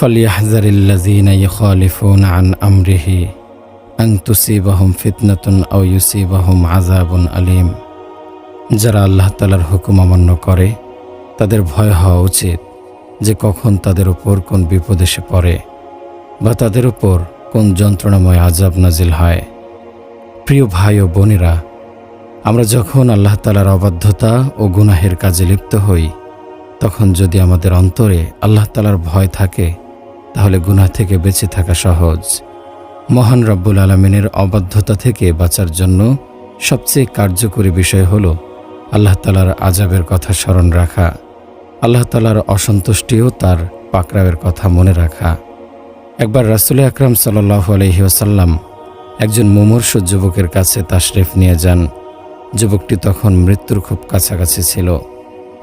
فليحذر الذين يخالفون عن أمره أن تصيبهم فتنة أو يصيبهم عذاب أليم যারা আল্লাহ তালার হুকুম অমান্য করে তাদের ভয় হওয়া উচিত যে কখন তাদের উপর কোন বিপদ এসে পড়ে বা তাদের উপর কোন যন্ত্রণাময় আজাব নাজিল হয় প্রিয় ভাই ও বোনেরা আমরা যখন আল্লাহ তালার অবাধ্যতা ও গুনাহের কাজে লিপ্ত হই তখন যদি আমাদের অন্তরে আল্লাহ তালার ভয় থাকে তাহলে গুনাহ থেকে বেঁচে থাকা সহজ। মহান রব্বুল আলমিনের অবাধ্যতা থেকে বাঁচার জন্য সবচেয়ে কার্যকরী বিষয় হল আল্লাহ তালার আজাবের কথা স্মরণ রাখা। আল্লাহ তালার অসন্তুষ্টিও তার পাকড়াওয়ের কথা মনে রাখা। একবার রাসুল আকরাম সাল্লাহ আলহিউসাল্লাম একজন মুমূর্ষ যুবকের কাছে তাশরিফ নিয়ে যান। যুবকটি তখন মৃত্যুর খুব কাছাকাছি ছিল।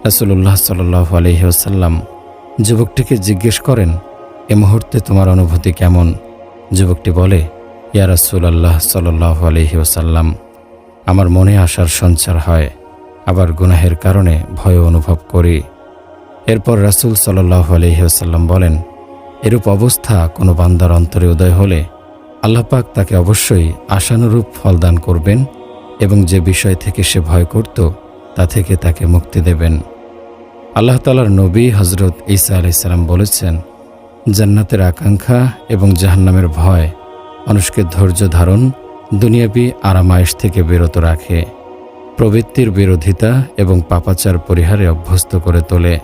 রাসুল্লাহ সাল্লাহ আলহিউসাল্লাম যুবকটিকে জিজ্ঞেস করেন এ মুহূর্তে তোমার অনুভূতি কেমন? যুবকটি বলে, ইয়া রাসুল আল্লাহ সাল্লাহ আলহিউসাল্লাম আমার মনে আসার সঞ্চার হয়, আবার গুনাহের কারণে ভয় অনুভব করি। এরপর রাসুল সাল্লাহ আলহিউসাল্লাম বলেন, এরূপ অবস্থা কোনো বান্দার অন্তরে উদয় হলে আল্লাপাক তাকে অবশ্যই আশানুরূপ ফল দান করবেন এবং যে বিষয় থেকে সে ভয় করত, তা থেকে তাকে মুক্তি দেবেন। আল্লাহ তালার নবী হজরত ঈসা আলাইসাল্লাম বলেছেন জান্নাতের আকাঙ্ক্ষা এবং জাহান্নামের ভয় মানুষকে ধৈর্য ধারণ দুনিয়াবি আরামায়েশ থেকে বিরত রাখে। প্রবৃত্তির বিরোধিতা এবং পাপাচার পরিহারে অভ্যস্ত করে তোলে।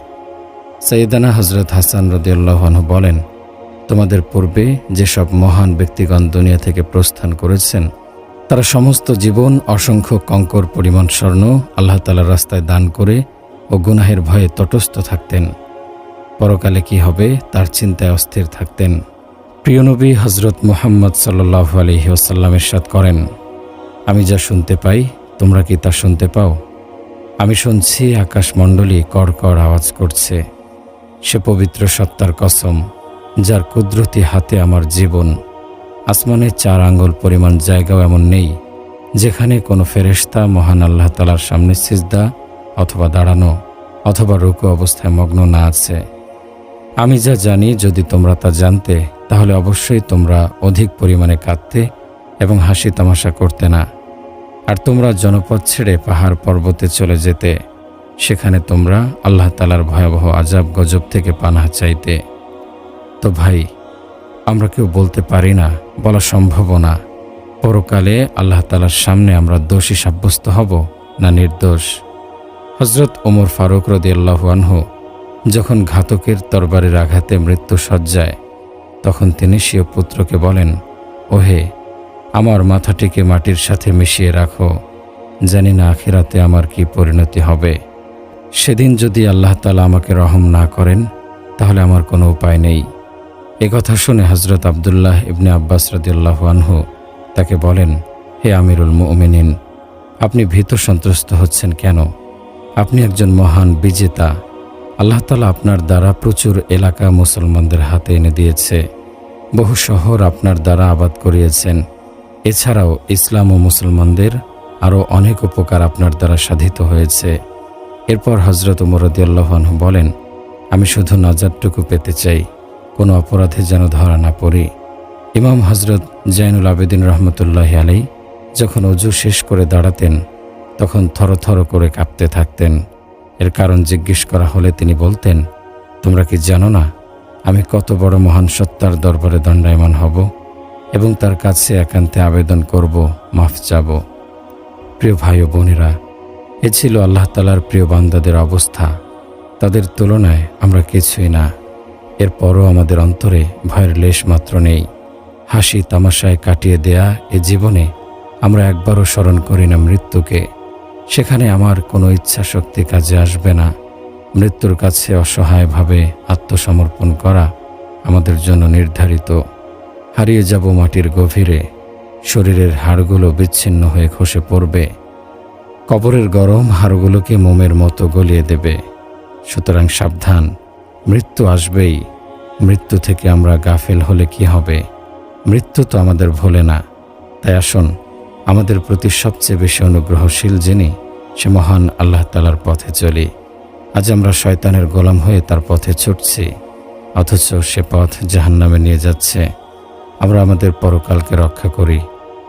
সৈয়দানা হজরত হাসান রদিউল্লাহন বলেন, তোমাদের পূর্বে যেসব মহান ব্যক্তিগণ দুনিয়া থেকে প্রস্থান করেছেন, তারা সমস্ত জীবন অসংখ্য কঙ্কর পরিমাণ স্বর্ণ আল্লাহ তালার রাস্তায় দান করে ও গুনাহের ভয়ে তটস্থ থাকতেন। পরকালে কি হবে তার চিন্তায় অস্থির থাকতেন। প্রিয়নবী হজরত মোহাম্মদ সাল্লাহ আলহি ওসাল্লামের সাথ করেন, আমি যা শুনতে পাই, তোমরা কি তা শুনতে পাও? আমি শুনছি আকাশমণ্ডলী কড়কড় আওয়াজ করছে। সে পবিত্র সত্তার কসম, যার কুদরতি হাতে আমার জীবন। আসমানে চার আঙ্গুল পরিমাণ জায়গাও এমন নেই, যেখানে কোনো ফেরেশতা মহান আল্লাহ তালার সামনে সিজদা অথবা দাঁড়ানো অথবা রুকু অবস্থায় মগ্ন না আছে। আমি যা জানি, যদি তোমরা তা জানতে, তাহলে অবশ্যই তোমরা অধিক পরিমাণে কাঁদতে এবং হাসি তামাশা করতে না। আর তোমরা জনপদ ছেড়ে পাহাড় পর্বতে চলে যেতে, সেখানে তোমরা আল্লাহ তালার ভয়াবহ আজাব গজব থেকে পানাহা চাইতে। তো ভাই, আমরা কেউ বলতে পারি না, বলা সম্ভবও না, পরকালে আল্লাহ তালার সামনে আমরা দোষী সাব্যস্ত হব না নির্দোষ? হজরত ওমর ফারুক রদি আল্লাহুয়ানহু যখন ঘাতকের তরবারের আঘাতে মৃত্যু সজ্জায়, তখন তিনি স্বীয় পুত্রকে বলেন, ওহে, আমার মাথাটিকে মাটির সাথে মিশিয়ে রাখো, জানি না আখিরাতে আমার কি পরিণতি হবে। সেদিন যদি আল্লাহ তালা আমাকে রহম না করেন, তাহলে আমার কোনো উপায় নেই। এ কথা শুনে হজরত আবদুল্লাহ ইবনে আব্বাস রদিয়াল্লাহ আনহু তাকে বলেন, হে আমিরুল মুমিনিন, আপনি ভীত সন্ত্রস্ত হচ্ছেন কেন? আপনি একজন মহান বিজেতা আল্লাহ তালা আপনার দ্বারা প্রচুর এলাকা মুসলমানদের হাতে এনে দিয়েছে। বহু শহর আপনার দ্বারা আবাদ করিয়েছেন। এছাড়াও ইসলাম ও মুসলমানদের আরও অনেক উপকার আপনার দ্বারা সাধিত হয়েছে। এরপর হজরত উমরদিয়াল্লাহন বলেন, আমি শুধু নাজারটুকু পেতে চাই, কোনো অপরাধে যেন ধরা না পড়ি। ইমাম হজরত জাইনুল আবেদিন রহমতুল্লাহ আলাই যখন অজু শেষ করে দাঁড়াতেন, তখন থরথর করে কাঁপতে থাকতেন। এর কারণ জিজ্ঞেস করা হলে তিনি বলতেন, তোমরা কি জানো না, আমি কত বড় মহান সত্তার দরবারে দণ্ডায়মান হব এবং তার কাছে একান্তে আবেদন করব, মাফ চাব। প্রিয় ভাই ও বোনেরা, এ ছিল আল্লাহ তালার প্রিয় বান্দাদের অবস্থা। তাদের তুলনায় আমরা কিছুই না। এরপরও আমাদের অন্তরে ভয়ের লেশ মাত্র নেই। হাসি তামাশায় কাটিয়ে দেয়া এ জীবনে আমরা একবারও স্মরণ করি না মৃত্যুকে। সেখানে আমার কোনো ইচ্ছা শক্তি কাজে আসবে না। মৃত্যুর কাছে অসহায়ভাবে আত্মসমর্পণ করা আমাদের জন্য নির্ধারিত। হারিয়ে যাব মাটির গভীরে, শরীরের হাড়গুলো বিচ্ছিন্ন হয়ে খসে পড়বে। কবরের গরম হাড়গুলোকে মোমের মতো গলিয়ে দেবে। সুতরাং সাবধান, মৃত্যু আসবেই। মৃত্যু থেকে আমরা গাফেল হলে কি হবে? মৃত্যু তো আমাদের ভোলে না। তাই আসুন আমাদের প্রতি সবচেয়ে বেশি অনুগ্রহশীল যিনি, সে মহান আল্লাহ তালার পথে চলি। আজ আমরা শয়তানের গোলাম হয়ে তার পথে ছুটছি, অথচ সে পথ জাহান্নামে নিয়ে যাচ্ছে। আমরা আমাদের পরকালকে রক্ষা করি।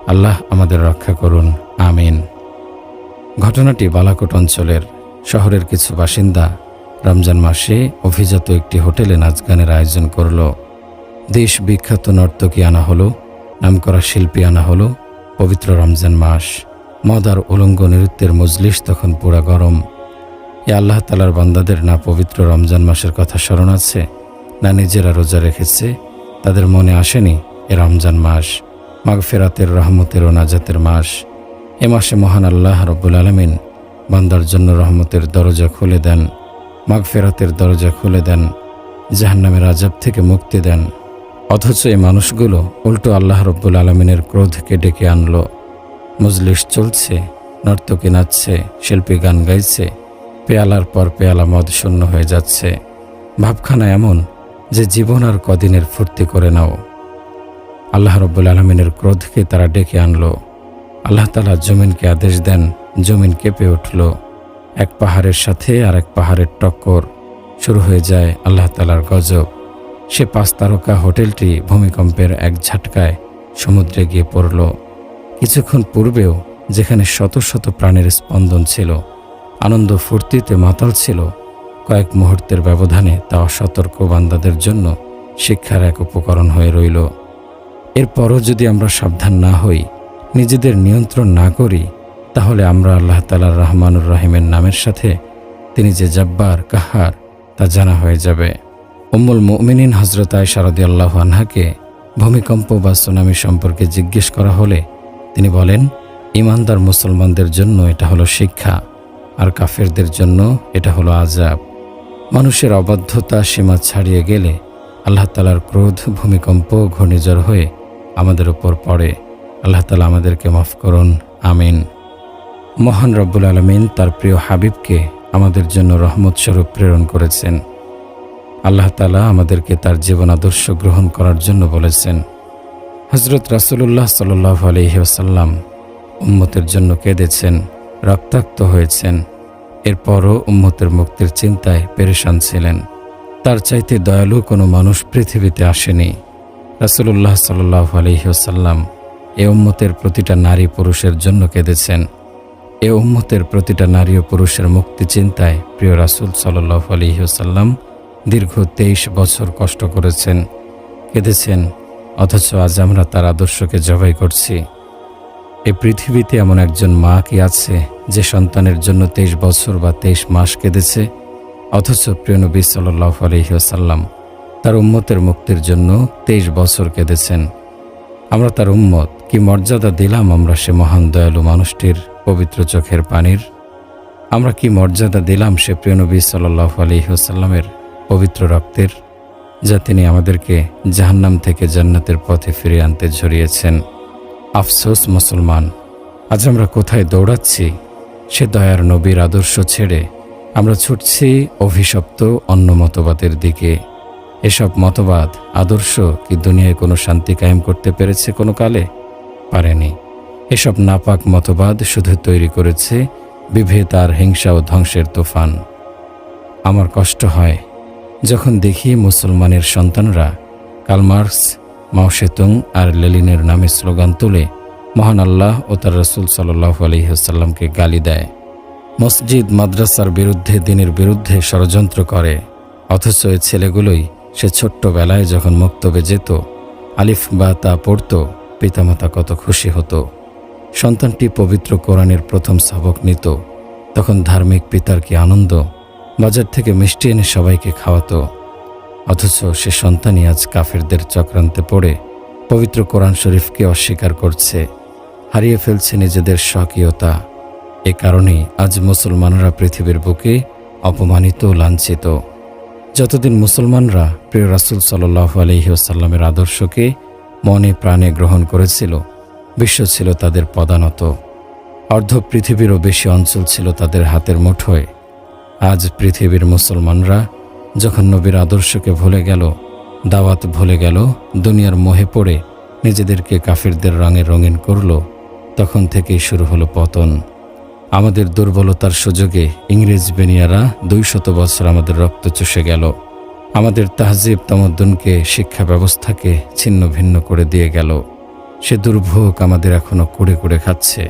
আল্লাহ আমাদের রক্ষা করুন। আমিন। ঘটনাটি বালাকোট অঞ্চলের শহরের কিছু বাসিন্দা রমজান মাসে অভিজাত একটি হোটেলে নাচ গানের আয়োজন করল। দেশ বিখ্যাত নর্তকী আনা হলো, নামকরা শিল্পী আনা হলো পবিত্র রমজান মাস, মদার উলঙ্গ নৃত্যের মজলিস তখন পুরা গরম। এ আল্লাহ তালার বান্দাদের না পবিত্র রমজান মাসের কথা স্মরণ আছে, না নিজেরা রোজা রেখেছে, তাদের মনে আসেনি এ রমজান মাস, মাগফেরাতের রহমতের ও নাজাতের মাস। এ মাসে মহান আল্লাহ রব্বুল আলমিন বান্দার জন্য রহমতের দরজা খুলে দেন, মাগফেরাতের দরজা খুলে দেন, জাহান্নামের আজাব থেকে মুক্তি দেন। অথচ এই মানুষগুলো উল্টো আল্লাহ রব্বুল আলমিনের ক্রোধকে ডেকে আনলো। মজলিস চলছে, নর্তকী নাচছে, শিল্পী গান গাইছে, পেয়ালার পর পেয়ালা মদ শূন্য হয়ে যাচ্ছে। ভাবখানা এমন যে জীবন আর কদিনের ফুর্তি করে নাও। আল্লাহ রব্বুল আলমিনের ক্রোধকে তারা ডেকে আনলো। আল্লাহ তালা জমিনকে আদেশ দেন, জমিন কেঁপে উঠল। এক পাহাড়ের সাথে আর এক পাহাড়ের টক্কর শুরু হয়ে যায় আল্লাহ তালার গজব। সে পাঁচ তারকা হোটেলটি ভূমিকম্পের এক ঝাটকায় সমুদ্রে গিয়ে পড়ল। কিছুক্ষণ পূর্বেও যেখানে শত শত প্রাণের স্পন্দন ছিল, আনন্দ ফুর্তিতে মাতাল ছিল, কয়েক মুহূর্তের ব্যবধানে তা অসতর্ক বান্দাদের জন্য শিক্ষার এক উপকরণ হয়ে রইল। এরপরও যদি আমরা সাবধান না হই, নিজেদের নিয়ন্ত্রণ না করি, তাহলে আমরা আল্লাহ তালার রহমানুর রাহিমের নামের সাথে তিনি যে জব্বার, কাহার, তা জানা হয়ে যাবে। উম্মুল মুমিনিন হজরত আয়সারদি আল্লাহ আনহাকে ভূমিকম্প বা সুনামি সম্পর্কে জিজ্ঞেস করা হলে তিনি বলেন, ইমানদার মুসলমানদের জন্য এটা হলো শিক্ষা, আর কাফেরদের জন্য এটা হলো আজাব মানুষের অবাধ্যতা সীমা ছাড়িয়ে গেলে আল্লাহ তালার ক্রোধ, ভূমিকম্প, ঘূর্ণিঝড় হয়ে আমাদের উপর পড়ে। আল্লাহ তালা আমাদেরকে মাফ করুন, আমিন। মহান রব্বুল আলমিন তার প্রিয় হাবিবকে আমাদের জন্য রহমত স্বরূপ প্রেরণ করেছেন। আল্লাহ তালা আমাদেরকে তার জীবন আদর্শ গ্রহণ করার জন্য বলেছেন হজরত রাসুল্লাহ সাল্লাহ আলহিহাসাল্লাম উম্মতের জন্য কেঁদেছেন, রক্তাক্ত হয়েছেন। এরপরও উম্মতের মুক্তির চিন্তায় পেরেশান ছিলেন। তার চাইতে দয়ালু কোনো মানুষ পৃথিবীতে আসেনি। রাসুল্লাহ সাল্লাহ আলহিহাসাল্লাম এ উম্মতের প্রতিটা নারী পুরুষের জন্য কেঁদেছেন। এ উম্মতের প্রতিটা নারী ও পুরুষের মুক্তি চিন্তায় প্রিয় রাসুল সাল্লাহ আলহিহাসাল্লাম দীর্ঘ তেইশ বছর কষ্ট করেছেন, কেঁদেছেন, অথচ আজ আমরা তার আদর্শকে জবাই করছি। এ পৃথিবীতে এমন একজন মা কি আছে যে সন্তানের জন্য তেইশ বছর বা তেইশ মাস কেঁদেছে? অথচ প্রিয় নবী সাল্লাহ আলহিহাসাল্লাম তার উম্মতের মুক্তির জন্য তেইশ বছর কেঁদেছেন। আমরা তার উম্মত, কি মর্যাদা দিলাম আমরা সে মহান দয়ালু মানুষটির পবিত্র চোখের পানির? আমরা কি মর্যাদা দিলাম সে প্রিয় নবী সাল্লাহ আলহিহাসাল্লামের পবিত্র রক্তের, যা তিনি আমাদেরকে জাহান্নাম থেকে জান্নাতের পথে ফিরে আনতে ঝরিয়েছেন আফসোস, মুসলমান, আজ আমরা কোথায় দৌড়াচ্ছি? সে দয়ার নবীর আদর্শ ছেড়ে আমরা ছুটছি অভিশপ্ত অন্য মতবাদের দিকে। এসব মতবাদ, আদর্শ কি দুনিয়ায় কোনো শান্তি কায়েম করতে পেরেছে কোনো কালে? পারেনি। এসব নাপাক মতবাদ শুধু তৈরি করেছে বিভেদ আর হিংসা ও ধ্বংসের তুফান। আমার কষ্ট হয় যখন দেখি মুসলমানের সন্তানরা কালমার্কস মাওসেতুং আর লেলিনের নামে স্লোগান তুলে, মহান আল্লাহ ও তার রসুল সাল্লাহ আলহিহাসাল্লামকে গালি দেয়। মসজিদ, মাদ্রাসার বিরুদ্ধে দিনের বিরুদ্ধে ষড়যন্ত্র করে, অথচ এ ছেলেগুলোই সে ছোট্টবেলায় যখন মুক্তবে যেত, আলিফ বা তা পড়ত, পিতামাতা কত খুশি হতো। সন্তানটি পবিত্র কোরআনের প্রথম সবক নিত, তখন ধার্মিক পিতার কি আনন্দ? বাজার থেকে মিষ্টি এনে সবাইকে খাওয়াতো। অথচ সে সন্তানই আজ কাফেরদের চক্রান্তে পড়ে, পবিত্র কোরআন শরীফকে অস্বীকার করছে, হারিয়ে ফেলছে নিজেদের স্বকীয়তা। এ কারণেই আজ মুসলমানরা পৃথিবীর বুকে অপমানিত লাঞ্ছিত। যতদিন মুসলমানরা প্রিয় রাসুল সাল্লাহ আলহিউসাল্লামের আদর্শকে মনে প্রাণে গ্রহণ করেছিল, বিশ্ব ছিল তাদের পদানত। অর্ধ পৃথিবীরও বেশি অঞ্চল ছিল তাদের হাতের মুঠোয়। আজ পৃথিবীর মুসলমানরা যখন নবীর আদর্শকে ভুলে গেল, দাওয়াত ভুলে গেল, দুনিয়ার মোহে পড়ে নিজেদেরকে কাফিরদের রঙে রঙিন করল, তখন থেকেই শুরু হলো পতন। আমাদের দুর্বলতার সুযোগে ইংরেজ বেনিয়ারা দুই শত বছর আমাদের রক্ত চষে গেল। আমাদের তাহজিব তামদ্দুনকে শিক্ষা ব্যবস্থাকে ছিন্ন ভিন্ন করে দিয়ে গেল। সে দুর্ভোগ আমাদের এখনও কুড়ে কুড়ে খাচ্ছে।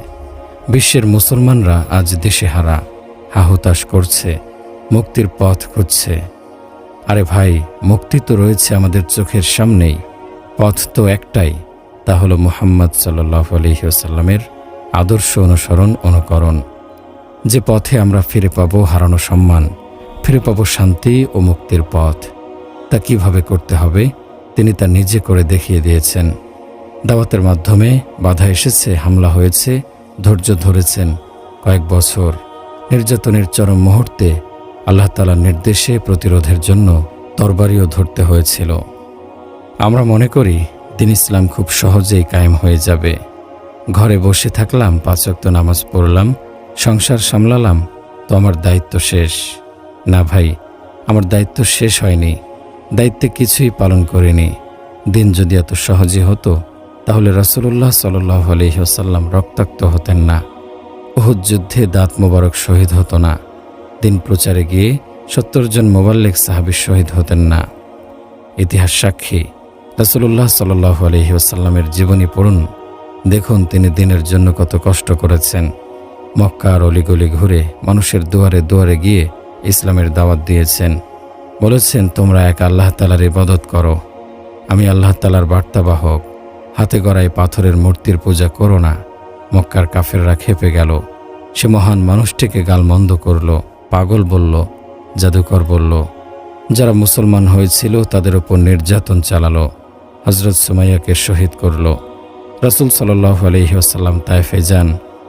বিশ্বের মুসলমানরা আজ দেশে হারা। হাহুতাশ করছে, মুক্তির পথ খুঁজছে। আরে ভাই, মুক্তি তো রয়েছে আমাদের চোখের সামনেই। পথ তো একটাই, তা হলো মুহাম্মদ সাল্লাহ আলহিউসাল্লামের আদর্শ অনুসরণ, অনুকরণ। যে পথে আমরা ফিরে পাব হারানো সম্মান, ফিরে পাব শান্তি ও মুক্তির পথ। তা কীভাবে করতে হবে? তিনি তা নিজে করে দেখিয়ে দিয়েছেন। দাওয়াতের মাধ্যমে বাধা এসেছে, হামলা হয়েছে, ধৈর্য ধরেছেন কয়েক বছর। নির্যাতনের চরম মুহূর্তে আল্লাহ তালার নির্দেশে প্রতিরোধের জন্য তরবারিও ধরতে হয়েছিল। আমরা মনে করি, দিন ইসলাম খুব সহজেই কায়েম হয়ে যাবে। ঘরে বসে থাকলাম পাঁচক্ত নামাজ পড়লাম, সংসার সামলালাম, তো আমার দায়িত্ব শেষ। না ভাই, আমার দায়িত্ব শেষ হয়নি। দায়িত্বে কিছুই পালন করিনি। দিন যদি এত সহজে হতো, তাহলে রসুল্লাহ সাল্লাহ আলহিহসাল্লাম রক্তাক্ত হতেন না। উহুদ যুদ্ধে দাঁত মোবারক শহীদ হতো না। দিন প্রচারে গিয়ে সত্তর জন মোবাল্লেক সাহাবি শহীদ হতেন না। ইতিহাস সাক্ষী রসুল্লাহ সাল্লাহ আলহিউসাল্লামের জীবনী পড়ুন। দেখুন তিনি দিনের জন্য কত কষ্ট করেছেন। মক্কা আর অলিগলি ঘুরে মানুষের দুয়ারে দুয়ারে গিয়ে ইসলামের দাওয়াত দিয়েছেন। বলেছেন, তোমরা এক আল্লাহ তালার ইবাদত করো। আমি আল্লাহ তালার বার্তাবাহক। হাতে গড়ায় পাথরের মূর্তির পূজা করো না। মক্কার কাফেররা খেপে গেল। সে মহান মানুষটিকে গালমন্দ করল, পাগল বলল, জাদুকর বলল, যারা মুসলমান হয়েছিল তাদের ওপর নির্যাতন চালালো হজরত সুমাইয়াকে শহীদ করল। রসুল সাল্লাহ আলহিহাসাল্লাম তাইফে যান।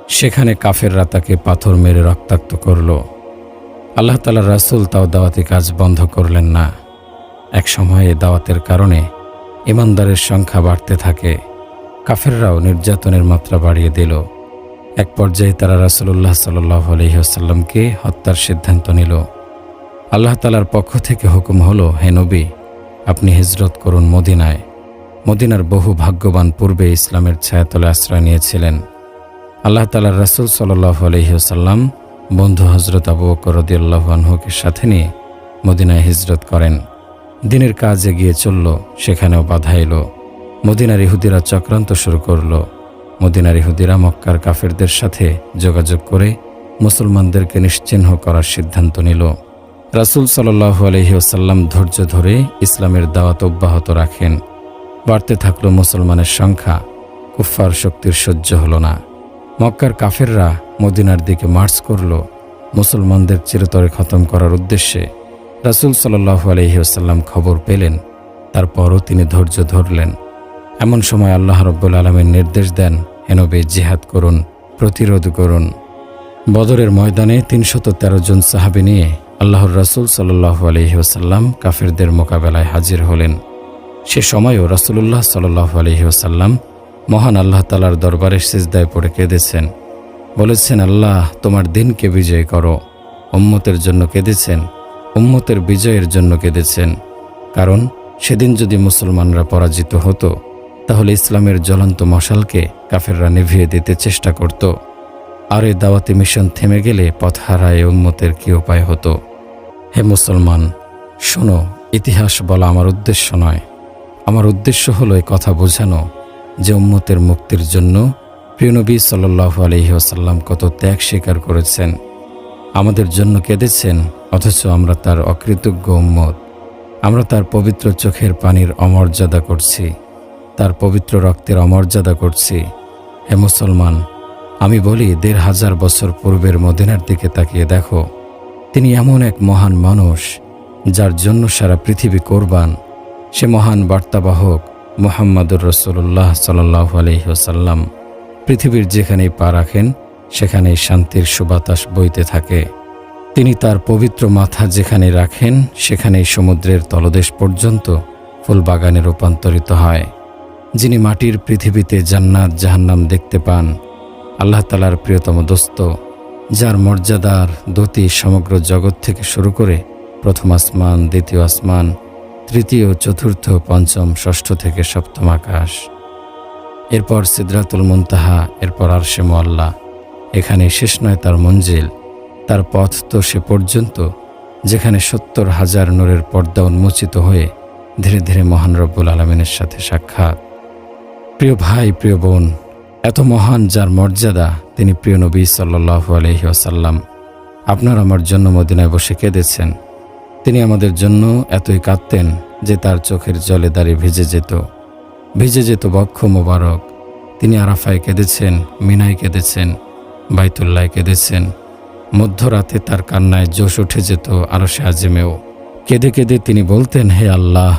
সেখানে কাফেররা তাকে পাথর মেরে রক্তাক্ত করল। আল্লাহ তালা রাসুল তাও দাওয়াতি কাজ বন্ধ করলেন না। এক সময়ে দাওয়াতের কারণে ইমানদারের সংখ্যা বাড়তে থাকে। কাফেররাও নির্যাতনের মাত্রা বাড়িয়ে দিল। এক পর্যায়ে তারা রাসুল্লাহ সাল্লাহ আলহিহাসাল্লামকে হত্যার সিদ্ধান্ত নিল। আল্লাহ তালার পক্ষ থেকে হুকুম হলো, হে নবী, আপনি হিজরত করুন মদিনায়। মদিনার বহু ভাগ্যবান পূর্বে ইসলামের ছায়াতলে আশ্রয় নিয়েছিলেন। আল্লাহ তালার রাসুল সাল্লাহ আলহিহাসাল্লাম বন্ধু হজরত আবু করদিয়াল্লাহ সাথে নিয়ে মদিনায় হিজরত করেন। দিনের কাজ এগিয়ে চলল, সেখানেও বাধা এলো। মদিনার ইহুদিরা চক্রান্ত শুরু করল। মদিনার ইহুদিরা মক্কার কাফেরদের সাথে যোগাযোগ করে মুসলমানদেরকে নিশ্চিহ্ন করার সিদ্ধান্ত নিল। রাসুল সাল্লাহ আলহিউসাল্লাম ধৈর্য ধরে ইসলামের দাওয়াত অব্যাহত রাখেন। বাড়তে থাকল মুসলমানের সংখ্যা, কুফফার শক্তির সহ্য হল না। মক্কার কাফেররা মদিনার দিকে মার্চ করল, মুসলমানদের চিরতরে খতম করার উদ্দেশ্যে। রাসুল সাল্লাহ আলহিউসাল্লাম খবর পেলেন, তারপরও তিনি ধৈর্য ধরলেন। এমন সময় আল্লাহ রব্বুল আলমের নির্দেশ দেন হেনবে জিহাদ করুন, প্রতিরোধ করুন। বদরের ময়দানে তিনশত তেরো জন সাহাবি নিয়ে আল্লাহর রাসুল সাল্লাহ আলহিউসাল্লাম কাফেরদের মোকাবেলায় হাজির হলেন। সে সময়ও রাসুলুল্লাহ সাল্লাহ আলহিউসাল্লাম মহান আল্লাহ তালার দরবারে সিজদায় পড়ে কেঁদেছেন। বলেছেন, আল্লাহ, তোমার দিনকে বিজয় করো। উম্মতের জন্য কেঁদেছেন, উম্মতের বিজয়ের জন্য কেঁদেছেন। কারণ, সেদিন যদি মুসলমানরা পরাজিত হতো তাহলে ইসলামের জ্বলন্ত মশালকে কাফেররা নিভিয়ে দিতে চেষ্টা করত। আর এ দাওয়াতি মিশন থেমে গেলে পথ হারায় উম্মতের কী উপায় হতো? হে মুসলমান, শোনো, ইতিহাস বলা আমার উদ্দেশ্য নয়। আমার উদ্দেশ্য হলো এ কথা বোঝানো যে উম্মতের মুক্তির জন্য প্রিয়নবী সাল্লাহ আলহিহাসাল্লাম কত ত্যাগ স্বীকার করেছেন। আমাদের জন্য কেঁদেছেন, অথচ আমরা তার অকৃতজ্ঞ উম্মত। আমরা তার পবিত্র চোখের পানির অমর্যাদা করছি। তার পবিত্র রক্তের অমর্যাদা করছি। হে মুসলমান, আমি বলি, দেড় হাজার বছর পূর্বের মদিনার দিকে তাকিয়ে দেখো। তিনি এমন এক মহান মানুষ, যার জন্য সারা পৃথিবী কোরবান। সে মহান বার্তাবাহক মোহাম্মদুর রসুল্লাহ সাল্লাহ আলহিহসাল্লাম পৃথিবীর যেখানেই পা রাখেন, সেখানেই শান্তির সুবাতাস বইতে থাকে। তিনি তার পবিত্র মাথা যেখানে রাখেন, সেখানেই সমুদ্রের তলদেশ পর্যন্ত ফুলবাগানে রূপান্তরিত হয়। যিনি মাটির পৃথিবীতে জান্নাত, জাহান্নাম দেখতে পান, আল্লাহ তালার প্রিয়তম দোস্ত, যার মর্যাদার দতি সমগ্র জগৎ থেকে শুরু করে প্রথম আসমান, দ্বিতীয় আসমান, তৃতীয়, চতুর্থ, পঞ্চম, ষষ্ঠ থেকে সপ্তম আকাশ। এরপর সিদ্রাতুল মুনতাহা, এরপর আরশে মোয়াল্লা এখানে শেষ নয় তার মঞ্জিল। তার পথ তো সে পর্যন্ত, যেখানে সত্তর হাজার নূরের পর্দা উন্মোচিত হয়ে ধীরে ধীরে মহান রব্বুল আলমিনের সাথে সাক্ষাৎ। প্রিয় ভাই, প্রিয় বোন, এত মহান যার মর্যাদা তিনি প্রিয় নবী সাল্লাহু আলহি আসাল্লাম আপনার আমার জন্য মদিনায় বসে কেঁদেছেন। তিনি আমাদের জন্য এতই কাঁদতেন যে তার চোখের জলে দাঁড়িয়ে ভিজে যেত। ভিজে যেত বক্ষ মোবারক। তিনি আরাফায় কেঁদেছেন, মিনায় কেঁদেছেন, বাইতুল্লায় কেঁদেছেন। মধ্যরাতে তার কান্নায় জোশ উঠে যেত আরও সে আজিমেও। কেঁদে কেঁদে তিনি বলতেন, হে আল্লাহ!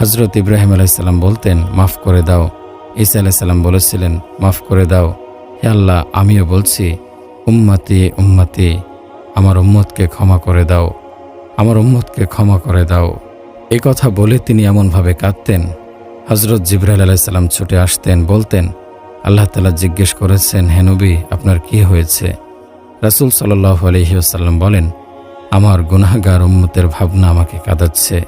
হজরত ইব্রাহিম আলাইসাল্লাম বলতেন, মাফ করে দাও। ঈসা আলাইসাল্লাম বলেছিলেন, মাফ করে দাও। হে আল্লাহ, আমিও বলছি, উম্মাতি উম্মাতি, আমার উম্মতকে ক্ষমা করে দাও। আমার উম্মতকে ক্ষমা করে দাও। এ কথা বলে তিনি এমনভাবে কাঁদতেন। হজরত জিব্রাইল আলাইসাল্লাম ছুটে আসতেন, বলতেন, আল্লাহ তালা জিজ্ঞেস করেছেন হেনবি আপনার কি হয়েছে? রাসুল সাল্লাহ আলহিউসাল্লাম বলেন, আমার গুনাহগার উম্মতের ভাবনা আমাকে কাঁদাচ্ছে।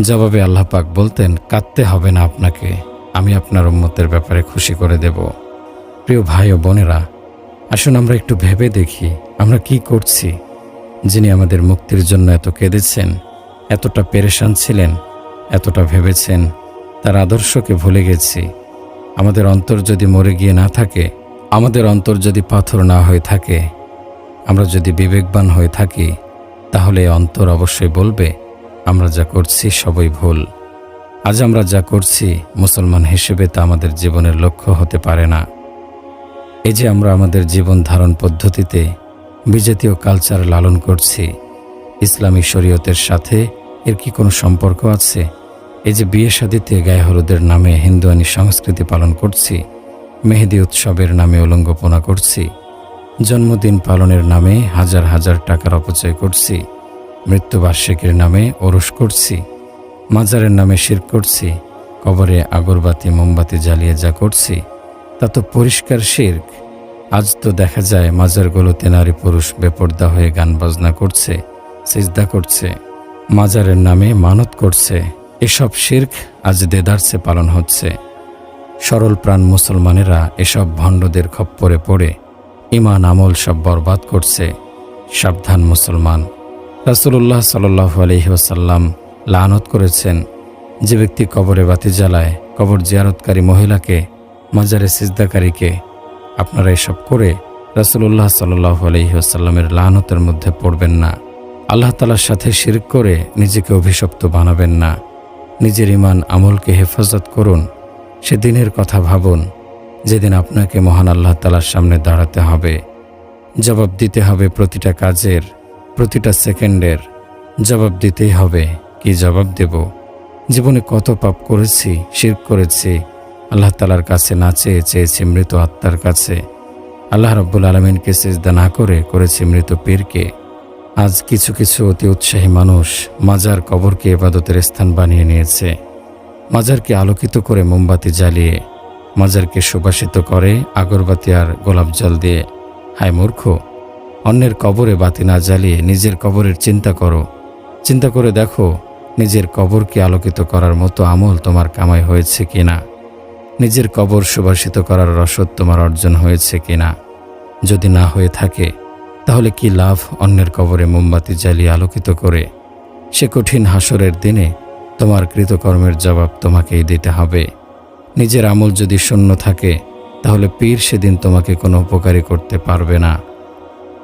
জবাবে আল্লাহ পাক বলতেন, কাঁদতে হবে না আপনাকে। আমি আপনার উম্মতের ব্যাপারে খুশি করে দেব। প্রিয় ভাই ও বোনেরা, আসুন আমরা একটু ভেবে দেখি আমরা কি করছি। যিনি আমাদের মুক্তির জন্য এত কেঁদেছেন, এতটা পেরেশান ছিলেন, এতটা ভেবেছেন, তার আদর্শকে ভুলে গেছি। আমাদের অন্তর যদি মরে গিয়ে না থাকে, আমাদের অন্তর যদি পাথর না হয়ে থাকে, আমরা যদি বিবেকবান হয়ে থাকি, তাহলে অন্তর অবশ্যই বলবে, আমরা যা করছি সবই ভুল। আজ আমরা যা করছি, মুসলমান হিসেবে তা আমাদের জীবনের লক্ষ্য হতে পারে না। এই যে আমরা আমাদের জীবন ধারণ পদ্ধতিতে বিজাতীয় কালচার লালন করছি, ইসলামী শরীয়তের সাথে এর কি কোনো সম্পর্ক আছে? এই যে বিয়ে শাদিতে গায়ে হলুদের নামে হিন্দুয়ানি সংস্কৃতি পালন করছি, মেহেদি উৎসবের নামে উলঙ্গপনা করছি, জন্মদিন পালনের নামে হাজার হাজার টাকার অপচয় করছি, মৃত্যুবার্ষিকীর নামে ওরস করছি। মাজারের নামে শির করছি, কবরে আগরবাতি, মোমবাতি জ্বালিয়ে যা করছি, তা তো পরিষ্কার শির্ক আজ তো দেখা যায় মাজারগুলোতে নারী পুরুষ বেপর্দা হয়ে গান বাজনা করছে, সিজদা করছে, মাজারের নামে মানত করছে। এসব শির্ক আজ দেদারসে পালন হচ্ছে। সরল প্রাণ মুসলমানেরা এসব ভণ্ডদের খপ্পরে পড়ে, ইমান আমল সব বরবাদ করছে। সাবধান মুসলমান। রাসুল্লাহ সাল্লাহ আলহিহাসাল্লাম লানত করেছেন। যে ব্যক্তি কবরে বাতি জ্বালায়, কবর জিয়ারতকারী মহিলাকে, মাজারে সিজদাকারীকে, আপনারা এসব করে রাসুল্লাহ সাল্লাহ আলহিহাসাল্লামের লানতের মধ্যে পড়বেন না। আল্লাহ তালার সাথে শির করে নিজেকে অভিশপ্ত বানাবেন না। নিজের ইমান আমলকে হেফাজত করুন সেদিনের কথা ভাবুন, যেদিন আপনাকে মহান আল্লাহ তালার সামনে দাঁড়াতে হবে। জবাব দিতে হবে প্রতিটা কাজের, প্রতিটা সেকেন্ডের, জবাব দিতেই হবে। কি জবাব দেব, জীবনে কত পাপ করেছি শির করেছি, আল্লাহ তালার কাছে না চেয়ে চেয়েছি মৃত আত্মার কাছে। আল্লাহ রব্বুল আলমিনকে সেজদা না করে করেছি মৃত পীরকে। আজ কিছু কিছু অতি উৎসাহী মানুষ মাজার কবরকে এবাদতের স্থান বানিয়ে নিয়েছে। মাজারকে আলোকিত করে মোমবাতি জ্বালিয়ে, মাজারকে সুবাসিত করে আগরবাতি আর গোলাপ জল দিয়ে। হায় মূর্খ! অন্যের কবরে বাতি না জ্বালিয়ে নিজের কবরের চিন্তা করো। চিন্তা করে দেখো নিজের কবরকে আলোকিত করার মতো আমল তোমার কামাই হয়েছে কি না নিজের কবর সুবাসিত করার রসদ তোমার অর্জন হয়েছে কি না যদি না হয়ে থাকে, তাহলে কি লাভ অন্যের কবরে মোমবাতি জ্বালিয়ে আলোকিত করে? সে কঠিন হাসরের দিনে তোমার কৃতকর্মের জবাব তোমাকেই দিতে হবে। নিজের আমল যদি শূন্য থাকে, তাহলে পীর সেদিন তোমাকে কোনো উপকারী করতে পারবে না।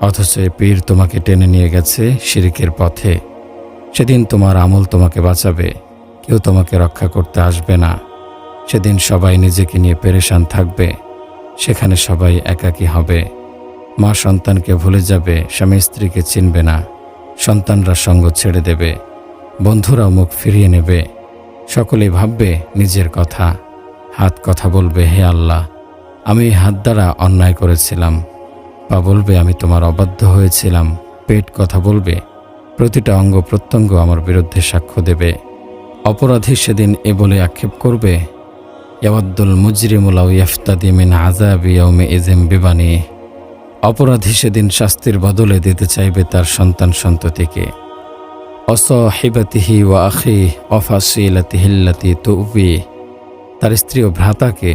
অথচ পীর তোমাকে টেনে নিয়ে গেছে শিরিকের পথে। সেদিন তোমার আমল তোমাকে বাঁচাবে, কেউ তোমাকে রক্ষা করতে আসবে না। সেদিন সবাই নিজেকে নিয়ে পেরেশান থাকবে, সেখানে সবাই একাকী হবে। মা সন্তানকে ভুলে যাবে, স্বামী স্ত্রীকে চিনবে না, সন্তানরা সঙ্গ ছেড়ে দেবে, বন্ধুরাও মুখ ফিরিয়ে নেবে। সকলেই ভাববে নিজের কথা, হাত কথা বলবে, হে আল্লাহ, আমি হাত দ্বারা অন্যায় করেছিলাম। পা বলবে, আমি তোমার অবাধ্য হয়েছিলাম। পেট কথা বলবে প্রতিটা অঙ্গ প্রত্যঙ্গ আমার বিরুদ্ধে সাক্ষ্য দেবে। অপরাধী সেদিন এ বলে আক্ষেপ করবে ইয়াওয়াদ্দুল মুজরিমুলাউ ইয়াফতাদি মিন আজাবি ইয়াউমে ইজিম বিবানি। অপরাধী সেদিন শাস্তির বদলে দিতে চাইবে তার সন্তান সন্ততিকে। অসহিবাতিহি ওয়া আখি অফাসিলাতিহিল্লাতি তুবি। তার স্ত্রী ও ভ্রাতাকে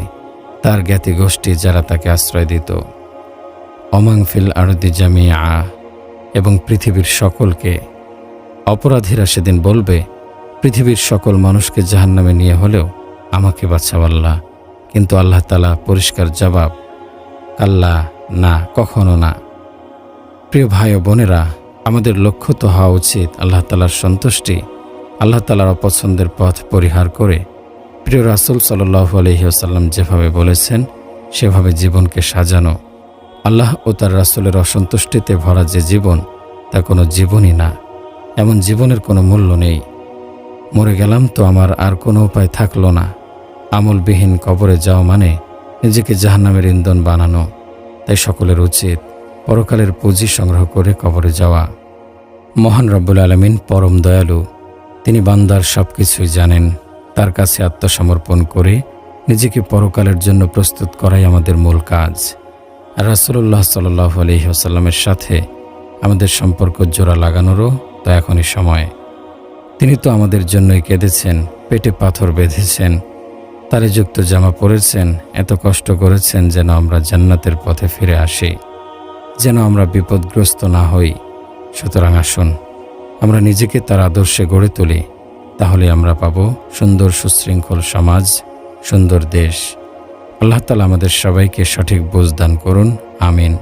তার জ্ঞাতি গোষ্ঠী যারা তাকে আশ্রয় দিত। অমাংফিল আরদি জামিয়া এবং পৃথিবীর সকলকে। অপরাধীরা সেদিন বলবে, পৃথিবীর সকল মানুষকে জাহান্নামে নিয়ে হলেও আমাকে বাঁচাও আল্লাহ। কিন্তু আল্লাহ তালা পরিষ্কার জবাব, আল্লাহ না, কখনো না। প্রিয় ভাই ও বোনেরা, আমাদের লক্ষ্য তো হওয়া উচিত আল্লাহ তালার সন্তুষ্টি, আল্লাহ তালার অপছন্দের পথ পরিহার করে। প্রিয় রাসুল সাল্লাহ আলহিহাসাল্লাম যেভাবে বলেছেন, সেভাবে জীবনকে সাজানো। আল্লাহ ও তার রাসুলের অসন্তুষ্টিতে ভরা যে জীবন, তা কোনো জীবনই না। এমন জীবনের কোনো মূল্য নেই। মরে গেলাম তো আমার আর কোনো উপায় থাকল না। আমলবিহীন কবরে যাওয়া মানে নিজেকে জাহান্নামের ইন্ধন বানানো। তাই সকলের উচিত পরকালের পুঁজি সংগ্রহ করে কবরে যাওয়া। মহান রব্বুল আলমিন পরম দয়ালু, তিনি বান্দার সব কিছুই জানেন। তার কাছে আত্মসমর্পণ করে নিজেকে পরকালের জন্য প্রস্তুত করাই আমাদের মূল কাজ। রাসুল্লাহ সাল্লাহ আলহিহাসাল্লামের সাথে আমাদের সম্পর্ক জোড়া লাগানোরও তো এখনই সময়। তিনি তো আমাদের জন্যই কেঁদেছেন, পেটে পাথর বেঁধেছেন, তারে যুক্ত জামা পরেছেন, এত কষ্ট করেছেন যেন আমরা জান্নাতের পথে ফিরে আসি, যেন আমরা বিপদগ্রস্ত না হই। সুতরাং আসুন, আমরা নিজেকে তার আদর্শে গড়ে তুলি, তাহলে আমরা পাব সুন্দর সুশৃঙ্খল সমাজ, সুন্দর দেশ। আল্লাহ তালা আমাদের সবাইকে সঠিক বুঝ দান করুন, আমিন।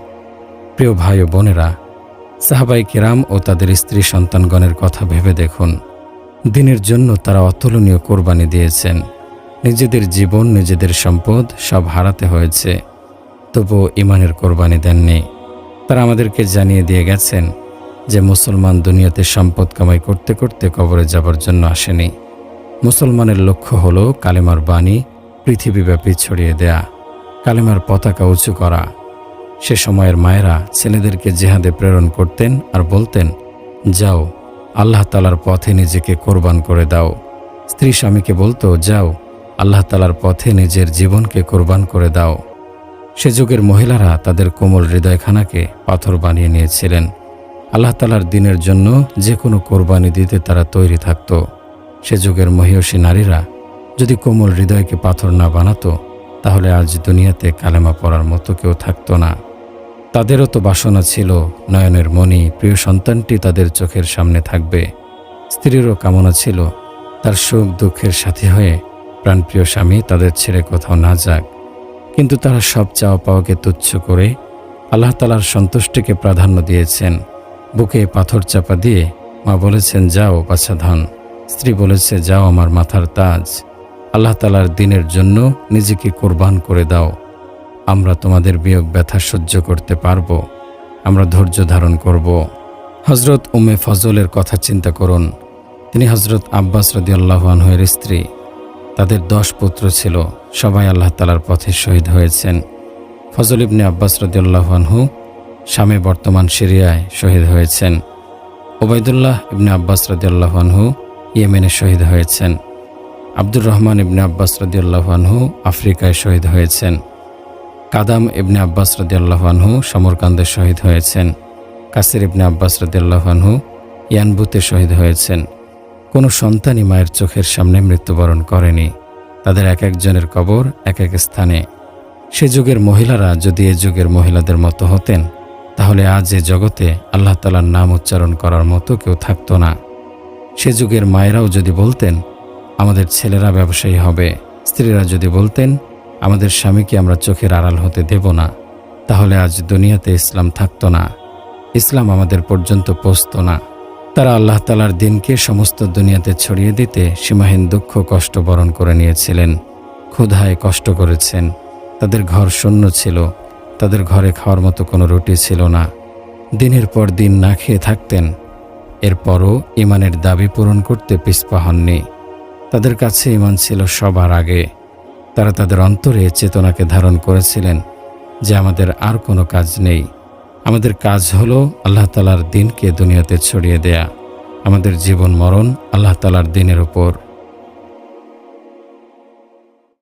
প্রিয় ভাই ও বোনেরা, সাহাবাই কিরাম ও তাদের স্ত্রী সন্তানগণের কথা ভেবে দেখুন। দিনের জন্য তারা অতুলনীয় কোরবানি দিয়েছেন। নিজেদের জীবন, নিজেদের সম্পদ সব হারাতে হয়েছে। তবুও ইমানের কোরবানি দেননি। তারা আমাদেরকে জানিয়ে দিয়ে গেছেন যে মুসলমান দুনিয়াতে সম্পদ কামাই করতে করতে কবরে যাবার জন্য আসেনি। মুসলমানের লক্ষ্য হল কালেমার বাণী পৃথিবীব্যাপী ছড়িয়ে দেয়া, কালেমার পতাকা উঁচু করা। সে সময়ের মায়েরা ছেলেদেরকে জেহাদে প্রেরণ করতেন আর বলতেন, যাও, আল্লাহ তালার পথে নিজেকে কোরবান করে দাও। স্ত্রী স্বামীকে বলতো, যাও, আল্লাহ তালার পথে নিজের জীবনকে কোরবান করে দাও। সে যুগের মহিলারা তাদের কোমল হৃদয়খানাকে পাথর বানিয়ে নিয়েছিলেন। আল্লাহ তালার দিনের জন্য যে কোনো কোরবানি দিতে তারা তৈরি থাকত। সে যুগের মহিয়সী নারীরা যদি কোমল হৃদয়কে পাথর না বানাতো, তাহলে আজ দুনিয়াতে কালেমা পড়ার মতো কেউ থাকতো না। তাদেরও তো বাসনা ছিল, নয়নের মণি, প্রিয় সন্তানটি তাদের চোখের সামনে থাকবে। স্ত্রীরও কামনা ছিল, তার সুখ দুঃখের সাথী হয়ে প্রাণপ্রিয় স্বামী তাদের ছেড়ে কোথাও না যাক। কিন্তু তারা সব চাওয়া পাওয়াকে তুচ্ছ করে আল্লাহ তালার সন্তুষ্টিকে প্রাধান্য দিয়েছেন। বুকে পাথর চাপা দিয়ে মা বলেছেন, যাও বাছা ধন। স্ত্রী বলেছে, যাও আমার মাথার তাজ। আল্লাহ তালার দিনের জন্য নিজেকে কোরবান করে দাও। আমরা তোমাদের বিয়োগ ব্যথা সহ্য করতে পারব। আমরা ধৈর্য ধারণ করব। হজরত উমে ফজলের কথা চিন্তা করুন। তিনি হজরত আব্বাস রদিয়াল্লাহানহের স্ত্রী। তাদের দশ পুত্র ছিল। সবাই আল্লাহ তালার পথে শহীদ হয়েছেন। ফজল ইবনে আব্বাস রদিয়াল্লাহানহু স্বামী বর্তমান সিরিয়ায় শহীদ হয়েছেন। ওবায়দুল্লাহ ইবনে আব্বাস রদিয়াল্লাহানহু ইয়েমেনে শহীদ হয়েছেন। আব্দুর রহমান ইবনে আব্বাস রদিয়াল্লাহানহু আফ্রিকায় শহীদ হয়েছেন। কাদাম ইবনে আব্বাস রদিয়াল্লাহানহু সমরকান্দে শহীদ হয়েছেন। কাসির ইবনে আব্বাস রদিয়াল্লাহানহু ইয়ানবুতে শহীদ হয়েছেন। কোনো সন্তানই মায়ের চোখের সামনে মৃত্যুবরণ করেনি। তাদের এক একজনের কবর এক এক স্থানে। সে যুগের মহিলারা যদি এ যুগের মহিলাদের মতো হতেন, তাহলে আজ এ জগতে আল্লাহ তালার নাম উচ্চারণ করার মতো কেউ থাকতো না। সে যুগের মায়েরাও যদি বলতেন আমাদের ছেলেরা ব্যবসায়ী হবে। স্ত্রীরা যদি বলতেন, আমাদের স্বামীকে আমরা চোখের আড়াল হতে দেব না, তাহলে আজ দুনিয়াতে ইসলাম থাকতো না। ইসলাম আমাদের পর্যন্ত পৌঁছত না। তারা আল্লাহ তালার দিনকে সমস্ত দুনিয়াতে ছড়িয়ে দিতে সীমাহীন দুঃখ, কষ্ট বরণ করে নিয়েছিলেন। ক্ষুধায় কষ্ট করেছেন। তাদের ঘর শূন্য ছিল। তাদের ঘরে খাওয়ার মতো কোনো রুটি ছিল না। দিনের পর দিন না খেয়ে থাকতেন। এরপরও ইমানের দাবি পূরণ করতে পিছপা হননি। তাদের কাছে ইমান ছিল সবার আগে। তারা তাদের অন্তরে চেতনাকে ধারণ করেছিলেন যে আমাদের আর কোনো কাজ নেই। আমাদের কাজ হলো আল্লাহ তালার দিনকে দুনিয়াতে ছড়িয়ে দেয়া। আমাদের জীবন মরণ আল্লাহ তালার দিনের উপর।